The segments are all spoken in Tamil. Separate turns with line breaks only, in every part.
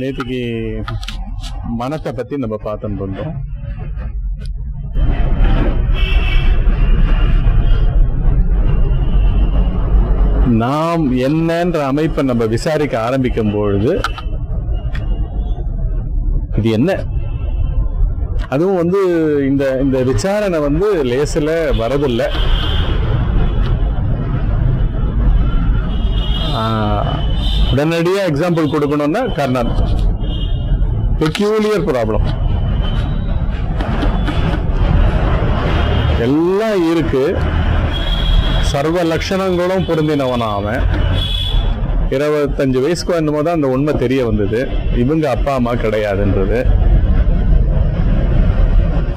நேற்றுக்கு மனத்தை பத்தி நம்ம பார்த்துட்டு இருந்தோம் நாம் என்னன்ற அமைப்பை நம்ம விசாரிக்க ஆரம்பிக்கும் பொழுது இது என்ன? அதுவும் வந்து இந்த இந்த விசாரணை வந்து லேசில் வரதில்லை. உடனடியாக எக்ஸாம்பிள் கொடுக்கணும்னா கர்ணன். பெக்யூலியர் ப்ராப்ளம் எல்லாம் இருக்கு. சர்வ லட்சணங்களும் பொருந்தினவனா அவன். இருபத்தஞ்சு வயசுக்கு வந்தபோது தான் அந்த உண்மை தெரிய வந்தது. இவங்க அப்பா அம்மா கிடையாதுன்றது.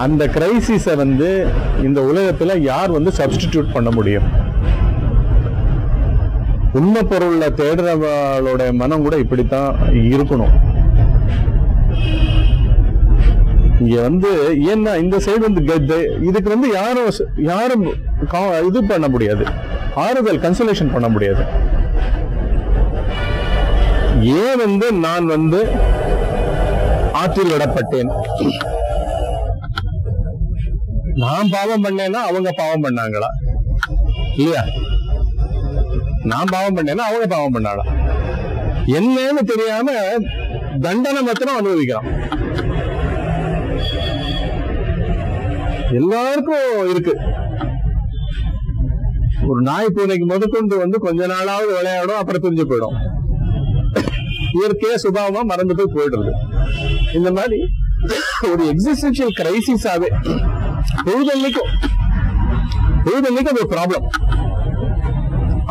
அந்த கிரைசிஸை வந்து இந்த உலகத்தில் யார் வந்து சப்ஸ்டிடியூட் பண்ண முடியும்? உண்மை பொருளை தேடுறவளோட மனம் கூட இப்படித்தான் இருக்கணும். இங்க வந்து ஏன்னா இந்த சைடு வந்து கெத்து- இதுக்கு வந்து யாரும் யாரும் இது பண்ண முடியாது. ஆறுதல் கன்சலேஷன் பண்ண முடியாது. ஏன் வந்து நான் வந்து ஆற்றில் விடப்பட்டேன்? நான் பாவம் பண்ணேன்னா அவங்க பாவம் பண்ணாங்களா? இல்லையா? நான் பாவம் பண்ணேன்னா அவங்க பாவம் பண்ணாளா என்னன்னு தெரியாம தண்டனை மாத்திரம் அனுபவிக்கிறான். எல்லாருக்கும் இருக்கு. ஒரு நாய் பூனைக்கு முதற்கொண்டு வந்து கொஞ்ச நாளாவது விளையாடும் அப்புறம் பிரிஞ்சு போயிடும். இயற்கையா சுபாவமா மறந்து போய் போயிடுறது. இந்த மாதிரி ஒரு எக்ஸிஸ்டன்ஷியல் கிரைசிஸாவே பொழுதன்னைக்கும் பொழுதன்னைக்கும் அது ஒரு ப்ராப்ளம்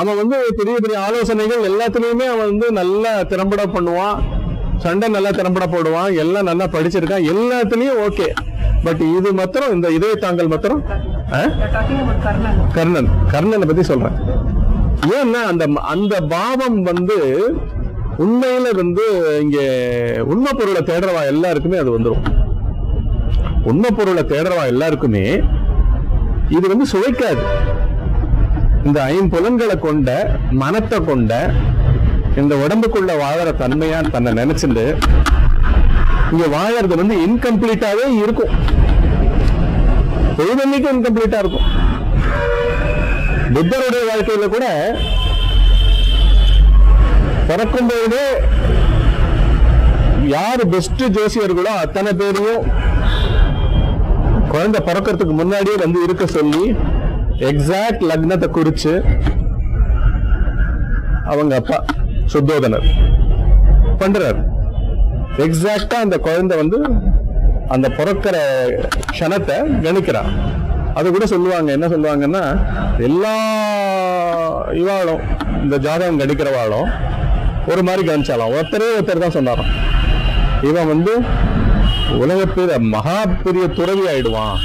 அவன் வந்து பெரிய பெரிய ஆலோசனைகள் எல்லாத்துலயுமே அவன் வந்து நல்லா திறம்பட பண்ணுவான். சண்டை நல்லா திறம்பட போடுவான். எல்லாம் நல்லா படிச்சிருக்கான். எல்லாத்துலயும் ஓகே பட் இது மாத்திரம் இந்த இதய தாங்கல் மாத்திரம் கர்ணன். கர்ணனை பத்தி சொல்றேன். ஏன்னா அந்த அந்த பாவம் வந்து உண்மையில வந்து இங்க உண்மை பொருளை தேடுறவா எல்லாருக்குமே அது வந்துரும். உண்மை பொருளை தேடுறவா எல்லாருக்குமே இது வந்து சுவைக்காது. இந்த ஐம்புலன்களை கொண்ட மனத்தை கொண்ட இந்த உடம்புக்குள்ள வாழற தன்மையா தன்னை நினைச்சிட்டு இங்க வாழறது வந்து இன்கம்ப்ளீட்டாவே இருக்கும். பொழுதன்னைக்கு இன்கம்ப்ளீட்டா இருக்கும். புத்தருடைய வாழ்க்கையில கூட பிறக்கும் பொழுதே யாரு பெஸ்ட் ஜோசியர்களோ அத்தனை பேரையும் குழந்தை பிறக்கிறதுக்கு முன்னாடியே வந்து இருக்க சொல்லி எக்ஸாக்ட் லக்னத்தை குறிச்சு அவங்க அப்பா சுத்தோதனர் பண்றார். எக்ஸாக்டா அந்த குழந்தை வந்து அந்த பிறக்கிற க்ஷணத்தை கணிக்கிறான். அது கூட சொல்லுவாங்க என்ன சொல்லுவாங்கன்னா எல்லா இவாளும் இந்த ஜாதகம் கணிக்கிறவாளும் ஒரு மாதிரி கணிச்சாலும் ஒருத்தரே ஒருத்தர் தான் சொன்னாராம். இவன் வந்து உலகப்பெரிய மகா பெரிய துறவி ஆயிடுவான்.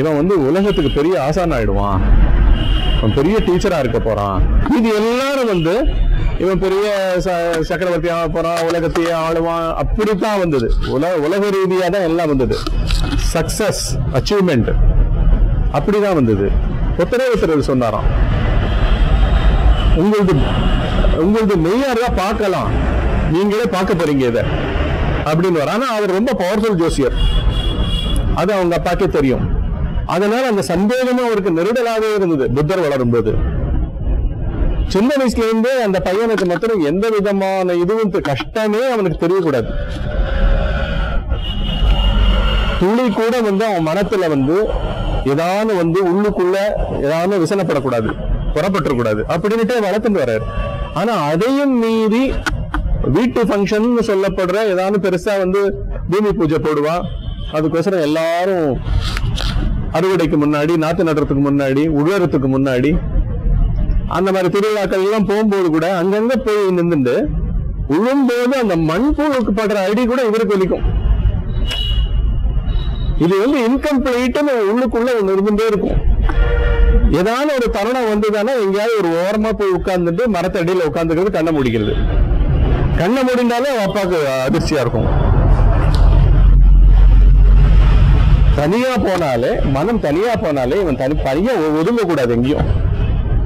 இவன் வந்து உலகத்துக்கு பெரிய ஆசான் ஆயிடுவான். அவன் பெரிய டீச்சரா இருக்க போறான். இது எல்லாரும் வந்து இவன் பெரிய ச- சக்கரவர்த்தி ஆக போறான் உலகத்தையே ஆளுவான். அப்படித்தான் வந்தது. உலக உலக ரீதியாக தான் எல்லாம் வந்தது. சக்சஸ் அச்சீவ்மெண்ட் அப்படிதான் வந்தது. ஒருத்தரே ஒருத்தர் சொன்னாராம். உங்களது உங்களது மெய்யாரா பார்க்கலாம். நீங்களே பார்க்க போறீங்க இதை. அப்படின்னு வர ஆனா அவர் ரொம்ப பவர்ஃபுல் ஜோசியர். அது அவங்க அப்பாக்கே தெரியும். அதனால அந்த சந்தேகமும் அவருக்கு நெருடலாகவே இருந்தது. புத்தர் வளரும்போது. சின்ன வயசுல இருந்தே அந்த பையனுக்கு மாத்திரம் எந்த விதமான இதுவும் கஷ்டமே அவனுக்கு தெரியக்கூடாது. துளி கூட வந்து அவன் மனத்துல வந்து ஏதாவது வந்து உள்ளுக்குள்ள ஏதாவது விசனப்படக்கூடாது புறப்பட்டுறக்கூடாது. அப்படின்னுட்டு வளர்த்துட்டு வர்றாரு. ஆனா அதையும் மீறி வீட்டு ஃபங்க்ஷன் சொல்லப்படுற ஏதாவது பெருசா வந்து பூமி பூஜை போடுவான். அதுக்கோசரம் எல்லாரும் அறுவடைக்கு முன்னாடி நாத்து நடுறதுக்கு முன்னாடி உழறதுக்கு முன்னாடி அந்த மாதிரி திருவிழாக்கள் எல்லாம் போகும்போது கூட அங்கங்க போய் நின்றுட்டு உழும்போது அந்த மண்புழுக்கு படுற அடி கூட இவருக்கு வலிக்கும் இது வந்து இன்கம்ப்ளீட்னு உள்ளுக்குள்ள ஒண்ணு இருந்துட்டே இருக்கும். ஏதாவது ஒரு தருணம் வந்ததுன்னா எங்கேயாவது ஒரு ஓரமா போய் உட்கார்ந்துட்டு மரத்தடியில உட்கார்ந்துக்கிறது கண்ணை முடிக்கிறது. கண்ணை முடிந்தாலே அவன் அப்பாவுக்கு அதிர்ச்சியா இருக்கும். தனியா போனாலே மனம் தனியா போனாலே இவன் தனி தனியா ஒதுங்க கூடாது எங்கேயும்.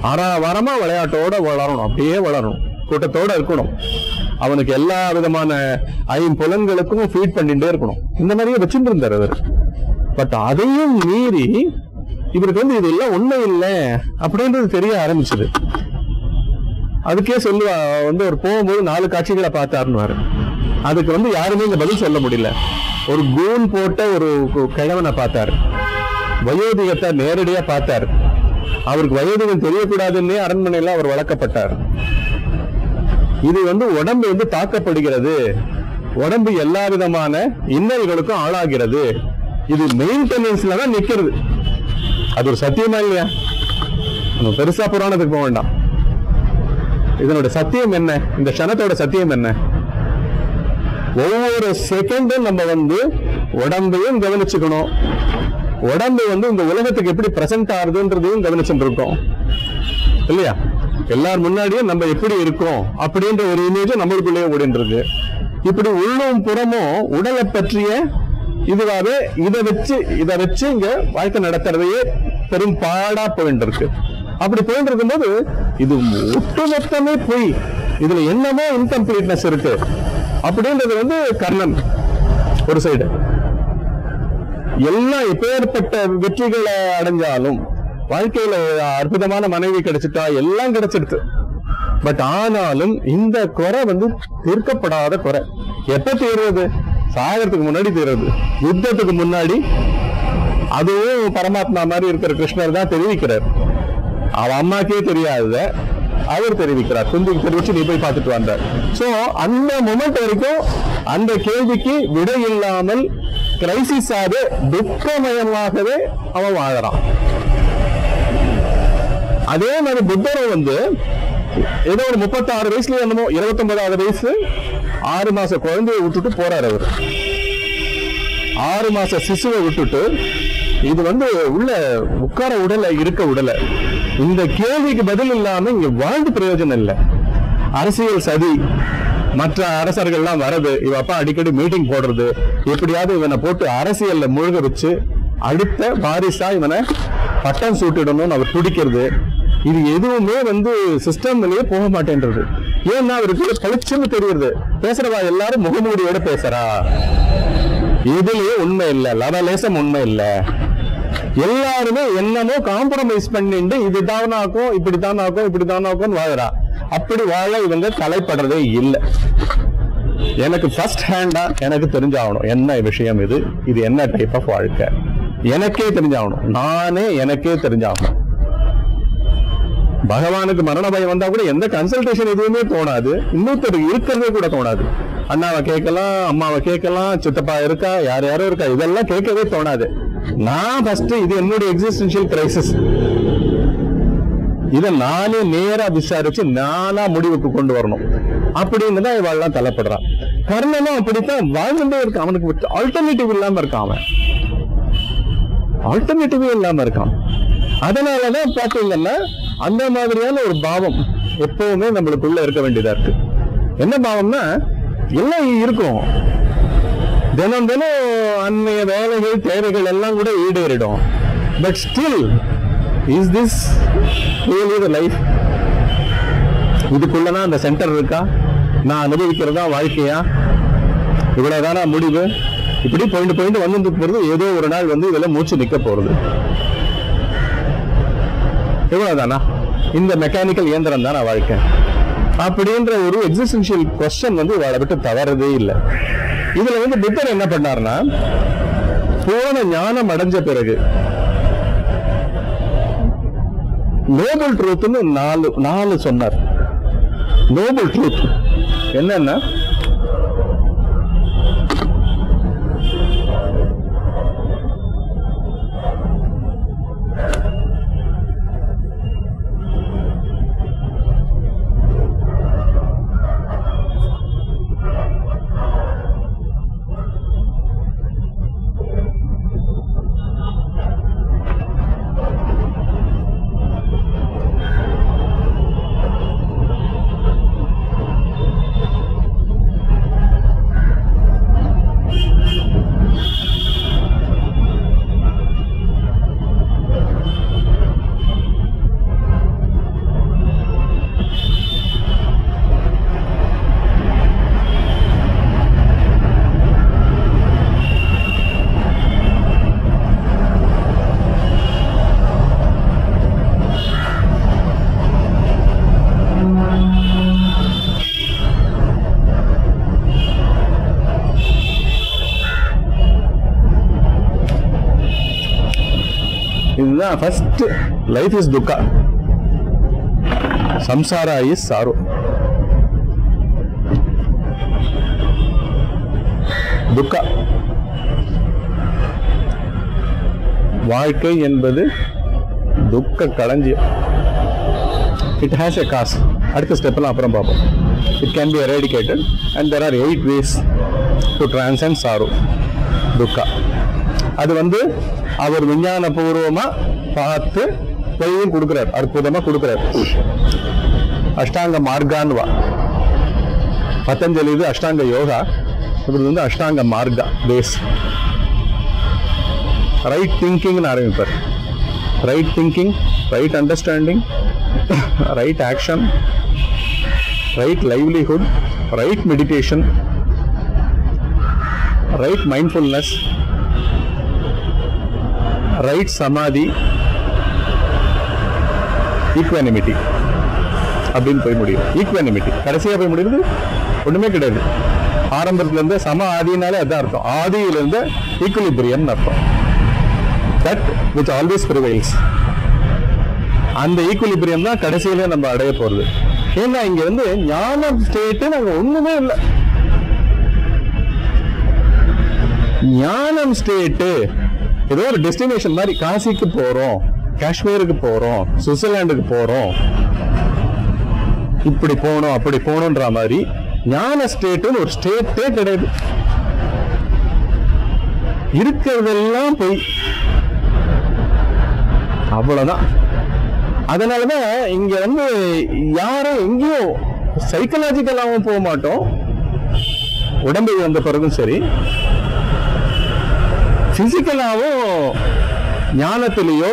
ஆறா வாரமா விளையாட்டோட வளரணும். அப்படியே வளரணும். கூட்டத்தோட இருக்கணும். அவனுக்கு எல்லா விதமான ஐம்புலன்களுக்கும் ஃபீட் பண்ணிட்டே இருக்கணும். இந்த மாதிரியே வச்சுட்டு இருந்தார் அவர். பட் அதையும் மீறி இவருக்கு வந்து இது எல்லாம் உண்மை இல்லை அப்படின்றது தெரிய ஆரம்பிச்சது. அதுக்கே சொல்லுவா வந்து ஒரு போகும்போது நாலு காட்சிகளை பார்த்தாருன்னு அதுக்கு வந்து யாருமே இந்த பதில் சொல்ல முடியல. ஒரு கூன் போட்ட ஒரு கு- கிழவனை பார்த்தாரு. வயோதிகத்தை நேரடியா பார்த்தாரு. அவருக்கு வயதுகள் தெரியக்கூடாதுன்னே அரண்மனையில அவர் வளர்க்கப்பட்டார். இது வந்து உடம்பு வந்து தாக்கப்படுகிறது. உடம்பு எல்லா விதமான இன்னல்களுக்கும் ஆளாகிறது. இது மெயின்டெனன்ஸ்ல தான் நிக்கிறது அது ஒரு சத்தியமா இல்லையா? நம்ம பெருசா புராணத்துக்கு போக வேண்டாம். இதனோட சத்தியம் என்ன? இந்த க்ஷணத்தோட சத்தியம் என்ன? ஒவ்வொரு செகண்டும் நம்ம வந்து உடம்பையும் கவனிச்சுக்கணும். உடம்பு வந்து இந்த உலகத்துக்கு எப்படி பிரசன்ட் ஆகுதுன்றதையும் கவனிச்சுட்டு இருக்கோம் இல்லையா? எல்லார் முன்னாடியும் நம்ம எப்படி இருக்கோம் அப்படின்ற ஒரு இமேஜ் நம்மளுக்குள்ளேயே ஓடின்றது. இப்படி உள்ளும் புறமும் உடலை பற்றிய இதுவாகவே இதை வச்சு இதை வச்சு இங்க வாழ்க்கை நடத்துறதையே பெரும் பாடா போயின்றிருக்கு. அப்படி போயிட்டு இருக்கும்போது இது ஒட்டுமொத்தமே பொய். இதுல என்னமோ இன்கம்ப்ளீட்னஸ் இருக்கு. அப்படின்றது வந்து கர்ணன். ஒரு சைடு எல்லாம் எப்பேற்பட்ட வெற்றிகளை அடைஞ்சாலும் வாழ்க்கையில அற்புதமான மனைவி கிடைச்சிட்டா எல்லாம் கிடைச்சிடுது. பட் ஆனாலும் இந்த குறை வந்து தீர்க்கப்படாத குறை. எப்ப தீர்றது? சாகரத்துக்கு முன்னாடி தீர்றது. யுத்தத்துக்கு முன்னாடி. அதுவும் பரமாத்மா மாதிரி இருக்கிற கிருஷ்ணர் தான் தெரிவிக்கிறார். அவ அம்மாக்கே தெரியாத அவர் தெரிவிக்கிறார். குந்திக்கு தெரிவிச்சு நீ போய் பார்த்துட்டு வந்தார். சோ அந்த மொமெண்ட் வரைக்கும் அந்த கேள்விக்கு விடை இல்லாமல் கிரைசிஸ் ஆக துக்கமயமாகவே அவன் வாழறான் அதே மாதிரி புத்தரும் வந்து ஏதோ ஒரு முப்பத்தாறு வயசுல என்னமோ இருபத்தொன்பதாவது வயசு ஆறு மாச குழந்தையை விட்டுட்டு போறாரு அவர். ஆறு மாச சிசுவை விட்டுட்டு இது வந்து உள்ள உட்கார உடல இருக்க உடல. இந்த கேள்விக்கு பதில் இல்லாம இங்க வாழ்ந்து பிரயோஜனம் இல்லை. அரசியல் சதி. மற்ற அரசர்கள்லாம் வரது இவ அப்பா அடிக்கடி மீட்டிங் போடுறது எப்படியாவது இவனை போட்டு அரசியல்ல முழுக வச்சு அடுத்த வாரிசா இவனை பட்டம் சூட்டிடணும்னு அவர் துடிக்கிறது. இது எதுவுமே வந்து சிஸ்டம்லயே போக மாட்டேன்றது. ஏன்னா அவருக்கு கழிச்சுன்னு தெரியுது. பேசுறவா எல்லாரும் முகமூடியோட பேசுறா. இதுலயே உண்மை இல்ல லவலேசம் உண்மை இல்ல. எல்லாருமே என்னமோ காம்ப்ரமைஸ் பண்ணிட்டு இதுதான் ஆக்கும் இப்படித்தான் ஆக்கும் இப்படித்தான் ஆக்கும்னு வாழறா. அப்படி வாழ இவங்க தலைப்படுறதே இல்லை. எனக்கு ஃபர்ஸ்ட் ஹேண்டா எனக்கு தெரிஞ்சாகணும் என்ன விஷயம் இது? இது என்ன டைப் ஆஃப் வாழ்க்கை? எனக்கே தெரிஞ்சாகணும். நானே எனக்கே தெரிஞ்சாகணும். பகவானுக்கு மரண பயம் வந்தா கூட எந்த கன்சல்டேஷன் எதுவுமே தோணாது. இன்னொருத்தர் இருக்கிறதே கூட தோணாது. அண்ணாவை கேட்கலாம் அம்மாவை கேட்கலாம் சித்தப்பா இருக்கா யார் யாரும் இருக்கா இதெல்லாம் கேட்கவே தோணாது. நான் ஃபர்ஸ்ட் இது என்னுடைய எக்ஸிஸ்டன்ஷியல் கிரைசிஸ் இதை நானே நேரா விசாரிச்சு நானா முடிவுக்கு கொண்டு வரணும். அப்படின்னு தான் இவாள்லாம் தலைப்படுறான் கர்ணனும் அப்படித்தான் வாழ்ந்துட்டே இருக்கான். அவனுக்கு ஆல்டர்னேட்டிவ் இல்லாம இருக்கான் அவன். ஆல்டர்னேட்டிவே இல்லாம இருக்கான். அதனாலதான் பாத்தீங்கன்னா அந்த மாதிரியான ஒரு பாவம் எப்பவுமே நம்மளுக்குள்ள இருக்க வேண்டியதா இருக்கு. என்ன பாவம்னா எல்லாம் இருக்கும். தினம் தினம் அன்னைய வேலைகள் தேவைகள் எல்லாம் கூட ஈடேறிடும். But still is this really the life இதுக்குள்ளனா அந்த சென்டர் இருக்கா? நான் அனுபவிக்கிறதா வாழ்க்கையா? இவ்வளவுதானா முடிவு? இப்படி பாயிண்ட் பாயிண்ட் வந்து போகிறது ஏதோ ஒரு நாள் வந்து இதுல மூச்சு நிக்க போறது. இவ்வளவுதானா இந்த மெக்கானிக்கல் இயந்திரம் தான் நான் வாழ்க்கை. அப்படின்ற ஒரு எக்ஸிஸ்டன்ஷியல் கொஸ்டன் வந்து இவளை விட்டு தவறதே இல்லை. இதில் வந்து புத்தர் என்ன பண்ணார்னா போன ஞானம் அடைஞ்ச பிறகு நோபல் ட்ரூத்னு நாலு நாலு சொன்னார். நோபல் ட்ரூத் என்னன்னா அதுதான் first life is Dukka சம்சாரா is sorrow துக்கா வாழ்க்கை என்பது துக்க களஞ்சியம். இட் ஹேஸ் எ காஸ் அடுத்த ஸ்டெப்லாம் அப்புறம் பார்ப்போம். It can be eradicated and there are eight ways to transcend sorrow துக்கா அது வந்து அவர் விஞ்ஞான பூர்வமா பார்த்து வழியும் கொடுக்குறார் அற்புதமா கொடுக்குறார். அஷ்டாங்க மார்கான்வா. பத்தஞ்சலி இது அஷ்டாங்க யோகா இது வந்து அஷ்டாங்க மார்க்கா பேஸ் ரைட் திங்கிங்னு ஆரம்பிப்பார். Right thinking right understanding right action right livelihood right meditation right mindfulness right samadhi equanimity அப்படின்னு போய் முடியும். ஈக்குவானிமிட்டி கடைசியாக போய் முடியுது ஒன்றுமே கிடையாது. ஆரம்பத்துலேருந்து சம ஆதினாலே அதான் அர்த்தம். ஆதியிலேருந்து இருந்து அர்த்தம். தட் விச் ஆல்வேஸ் ப்ரிவைல்ஸ் அந்த ஈக்குலிபிரியம் தான் கடைசியில நம்ம அடைய போகிறது ஏன்னா இங்கே வந்து ஞான ஸ்டேட்டு நாங்கள் ஒன்றுமே இல்லை. ஞானம் ஸ்டேட்டு ஏதோ ஒரு டெஸ்டினேஷன் மாதிரி காசிக்கு போறோம் காஷ்மீருக்கு போறோம் சுவிட்சர்லாண்டுக்கு போறோம். இப்படி போகணும் அப்படி போகணுன்ற மாதிரி ஞான ஸ்டேட்டுன்னு ஒரு ஸ்டேட்டே கிடையாது. இருக்கிறதெல்லாம் போய் அவ்வளவுதான். அதனாலதான் இங்க வந்து யாரும் எங்கேயும் சைக்கலாஜிக்கலாகவும் போக மாட்டோம். உடம்பு வந்த பிறகும் சரி. பிசிக்கலாவும் ஞானத்திலேயோ